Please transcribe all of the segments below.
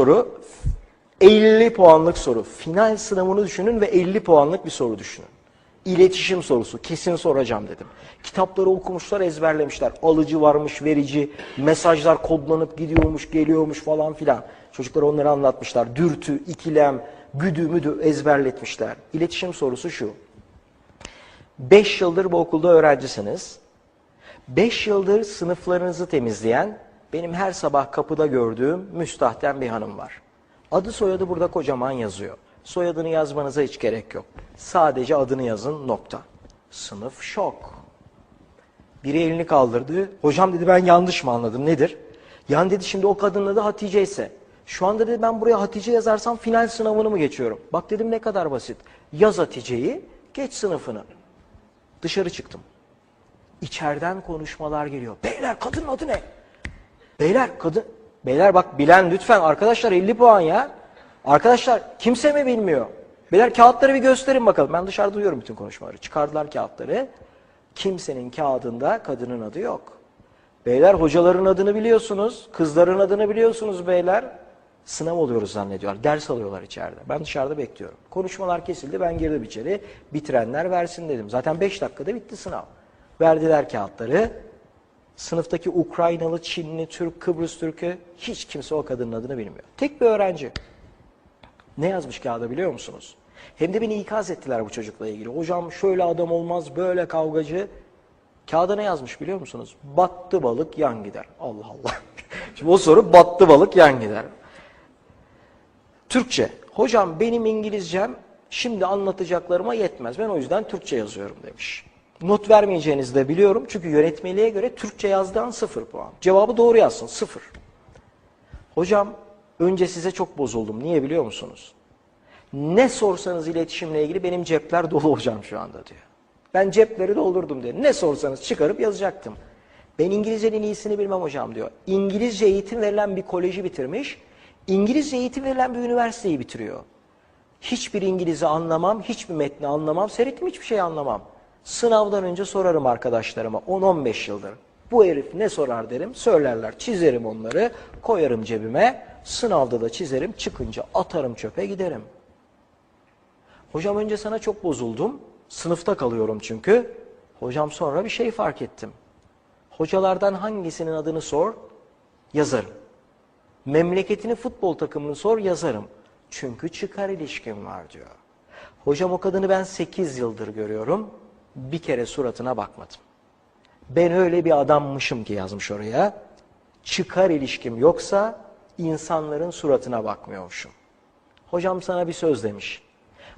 soru 50 puanlık soru. Final sınavını düşünün ve 50 puanlık bir soru düşünün. İletişim sorusu. Kesin soracağım dedim. Kitapları okumuşlar, ezberlemişler. Alıcı varmış, verici, mesajlar kodlanıp gidiyormuş, geliyormuş falan filan. Çocuklar onları anlatmışlar. Dürtü, ikilem, güdü müdü ezberletmişler. İletişim sorusu şu. 5 yıldır bu okulda öğrencisiniz. 5 yıldır sınıflarınızı temizleyen, benim her sabah kapıda gördüğüm müstahten bir hanım var. Adı soyadı burada kocaman yazıyor. Soyadını yazmanıza hiç gerek yok. Sadece adını yazın nokta. Sınıf şok. Biri elini kaldırdı. Hocam dedi ben yanlış mı anladım nedir? Yani dedi şimdi o kadının adı Hatice ise. Şu anda dedi ben buraya Hatice yazarsam final sınavını mı geçiyorum? Bak dedim ne kadar basit. Yaz Hatice'yi geç sınıfını. Dışarı çıktım. İçeriden konuşmalar geliyor. Beyler kadının adı ne? Beyler kadın Beyler bak bilen lütfen arkadaşlar 50 puan ya. Arkadaşlar kimse mi bilmiyor? Beyler kağıtları bir gösterin bakalım. Ben dışarıda duyuyorum bütün konuşmaları. Çıkardılar kağıtları. Kimsenin kağıdında kadının adı yok. Beyler hocaların adını biliyorsunuz. Kızların adını biliyorsunuz beyler. Sınav oluyoruz zannediyorlar. Ders alıyorlar içeride. Ben dışarıda bekliyorum. Konuşmalar kesildi. Ben girdim içeri. Bitirenler versin dedim. Zaten 5 dakikada bitti sınav. Verdiler kağıtları. Sınıftaki Ukraynalı, Çinli, Türk, Kıbrıs Türk'ü hiç kimse o kadının adını bilmiyor. Tek bir öğrenci. Ne yazmış kağıda biliyor musunuz? Hem de beni ikaz ettiler bu çocukla ilgili. Hocam şöyle adam olmaz, böyle kavgacı. Kağıda ne yazmış biliyor musunuz? Battı balık yan gider. Allah Allah. Şimdi o soru battı balık yan gider. Türkçe. Hocam benim İngilizcem şimdi anlatacaklarıma yetmez. Ben o yüzden Türkçe yazıyorum demiş. Not vermeyeceğinizi de biliyorum. Çünkü yönetmeliğe göre Türkçe yazdığın sıfır puan. Cevabı doğru yazsın sıfır. Hocam önce size çok bozuldum. Niye biliyor musunuz? Ne sorsanız iletişimle ilgili benim cepler dolu hocam şu anda diyor. Ben cepleri doldurdum diyor. Ne sorsanız çıkarıp yazacaktım. Ben İngilizcenin iyisini bilmem hocam diyor. İngilizce eğitim verilen bir koleji bitirmiş. İngilizce eğitim verilen bir üniversiteyi bitiriyor. Hiçbir İngiliz'i anlamam, hiçbir metni anlamam, seyrettim hiçbir şey anlamam. Sınavdan önce sorarım arkadaşlarıma 10-15 yıldır. Bu herif ne sorar derim, söylerler, çizerim onları, koyarım cebime, sınavda da çizerim, çıkınca atarım çöpe giderim. Hocam önce sana çok bozuldum, sınıfta kalıyorum çünkü. Hocam sonra bir şey fark ettim. Hocalardan hangisinin adını sor, yazarım. Memleketini futbol takımını sor, yazarım. Çünkü çıkar ilişkim var diyor. Hocam o kadını ben 8 yıldır görüyorum. Bir kere suratına bakmadım. Ben öyle bir adammışım ki yazmış oraya. Çıkar ilişkim yoksa insanların suratına bakmıyormuşum. Hocam sana bir söz demiş.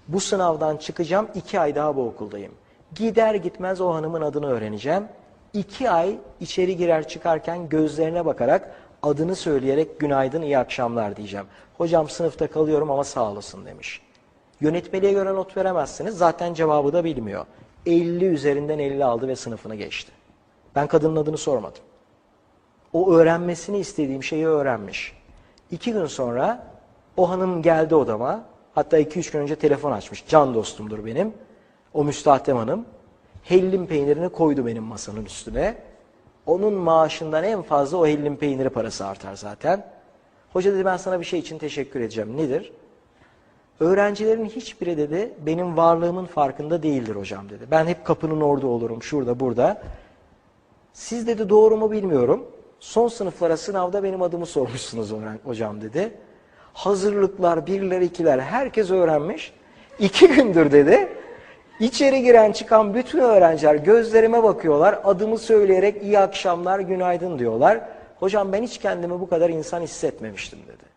Bu sınavdan çıkacağım iki ay daha bu okuldayım. Gider gitmez o hanımın adını öğreneceğim. İki ay içeri girer çıkarken gözlerine bakarak adını söyleyerek günaydın iyi akşamlar diyeceğim. Hocam sınıfta kalıyorum ama sağ olasın demiş. Yönetmeliğe göre not veremezsiniz. Zaten cevabı da bilmiyor. 50 üzerinden 50 aldı ve sınıfını geçti. Ben kadının adını sormadım. O öğrenmesini istediğim şeyi öğrenmiş. İki gün sonra o hanım geldi odama. Hatta iki üç gün önce telefon açmış. Can dostumdur benim. O müstahdem hanım. Hellim peynirini koydu benim masanın üstüne. Onun maaşından en fazla o hellim peyniri parası artar zaten. Hoca dedi ben sana bir şey için teşekkür edeceğim. Nedir? Öğrencilerin hiçbiri dedi benim varlığımın farkında değildir hocam dedi. Ben hep kapının orada olurum şurada burada. Siz dedi doğru mu bilmiyorum. Son sınıflara sınavda benim adımı sormuşsunuz hocam dedi. Hazırlıklar, birler, ikiler herkes öğrenmiş. İki gündür dedi. İçeri giren çıkan bütün öğrenciler gözlerime bakıyorlar. Adımı söyleyerek iyi akşamlar, günaydın diyorlar. Hocam ben hiç kendimi bu kadar insan hissetmemiştim dedi.